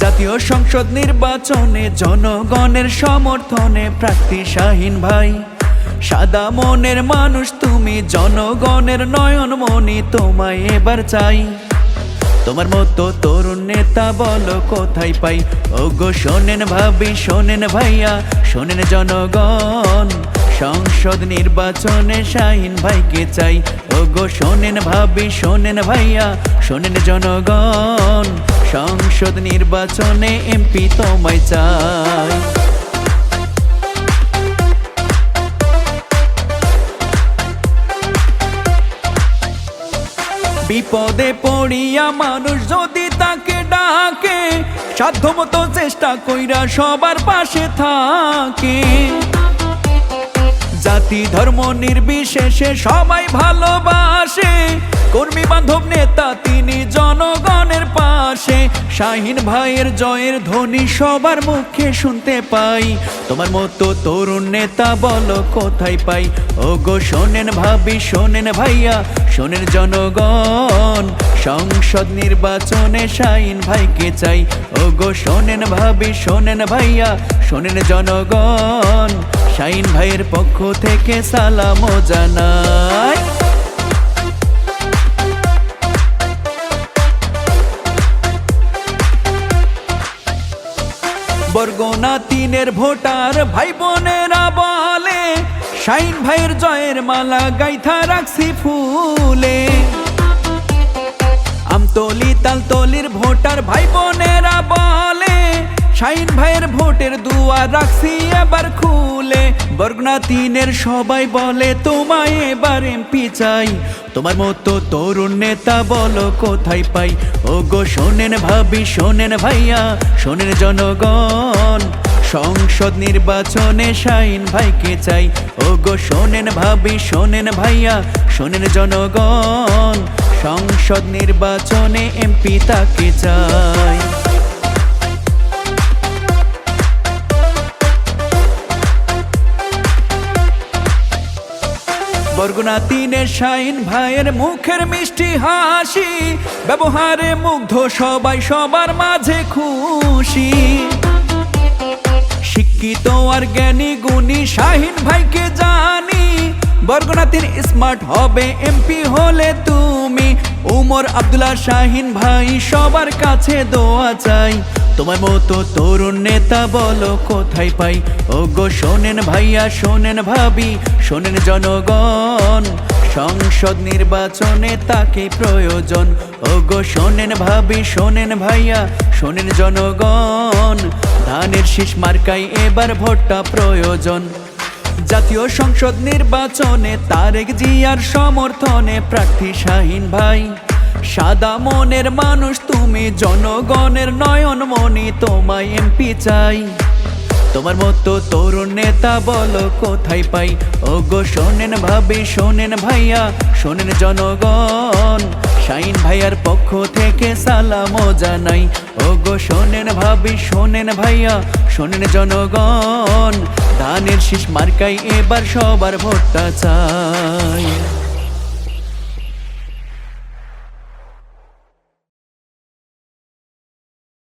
জাতীয় সংসদ নির্বাচনে জনগণের সমর্থনে প্রার্থী শাহিন ভাই। সাদা মনের মানুষ, তুমি জনগণের নয়ন মনি তোমায় এবার চাই। তোমার মতো তরুণ নেতা বলো, কোথায় পাই? ও গো শোনেন ভাবি, শোনেন ভাইয়া, শোনেন জনগণ। সংসদ নির্বাচনে শাহিন ভাইকে চাই। ও গো শোনেন ভাবি, শোনেন ভাইয়া, শোনেন জনগণ, সংসদ নির্বাচনে এমপি তোমায় চাই। বিপদে পড়িয়া মানুষ যদি তাকে ডাকে, সাধ্যমতো চেষ্টা কইরা সবার পাশে থাকে। জাতি ধর্ম নির্বিশেষে সবাই ভালোবাসে। কর্মী বান্ধব নেতা তিনি জনগণের পাশে। শাহিন ভাইয়ের জয়ের ধ্বনি সবার মুখে শুনতে পাই। তোমার মতো তরুণ নেতা বলো কোথায় পাই? ও গো শোনেন ভাবি, শোনেন ভাইয়া, শোনেন জনগণ। সংসদ নির্বাচনে শাহিন ভাইকে চাই। ও গো শোনেন ভাবি, শোনেন ভাইয়া, শোনেন জনগণ। শাহিন ভাইয়ের পক্ষ থেকে সালামও জানাই। বরগোনা তিনের ভোটার ভাই বোনেরা বলে, শাইন ভাইয়ের জয়ের মালা গাইথা রাখছি ফুলে। আমতলি তালতলির ভোটার ভাই বোনেরা বলে শাইন ভাইয়ের ভোটের দুয়ার রাখছি এবার খুলে। বরগুনা তিনের সবাই বলে, তোমায় এবার এমপি চাই। তোমার মতো তরুণ নেতা বলো, কোথায় পাই? ও গো শোনেন ভাবি, শোনেন ভাইয়া, শোনেন জনগণ। সংসদ নির্বাচনে শাইন ভাইকে চাই। ও গো শোনেন ভাবি, শোনেন ভাইয়া, শোনেন জনগণ। সংসদ নির্বাচনে এমপি তাকে চাই। বরগুনা তিনে শাইন ভাইয়ের মুখের মিষ্টি হাসি, ব্যবহারে মুগ্ধ সবাই সবার মাঝে খুশি। শিক্ষিত আর জ্ঞানী গুণী শাহিন ভাইকে জানি, বরগুনা তিন স্মার্ট হবে এমপি হলে তুমি উমর আব্দুল্লাহ শাহিন ভাই, সবার কাছে দোয়া চাই। তোমার মতো তরুণ নেতা বলো কোথায় পাই? ও গো শোনেন ভাইয়া, শোনেন ভাবি, শোনেন জনগণ। সংসদ নির্বাচনে তাকে প্রয়োজন। ও গো শোনেন ভাবি, শোনেন ভাইয়া, শোনেন জনগণ। ধানের শীষ মার্কাই এবার ভোটটা প্রয়োজন। জাতীয় সংসদ নির্বাচনে তারেক জিয়ার সমর্থনে প্রার্থী শাহিন ভাই। সাদা মনের মানুষ তুমি, জনগণের নয়ন মনি তোমায় এমপি চাই। তোমার মতো তরুণ নেতা বলো কোথায় পাই? ও গো শোনেন ভাবি, শোনেন ভাইয়া, শোনেন জনগণ। শাইন ভাইয়ার পক্ষ থেকে সালামও জানাই। ও গো শোনেন ভাবি, শোনেন ভাইয়া, শোনেন জনগণ। ধানের শীষ মার্কাই এবার সবার ভোটটা চাই।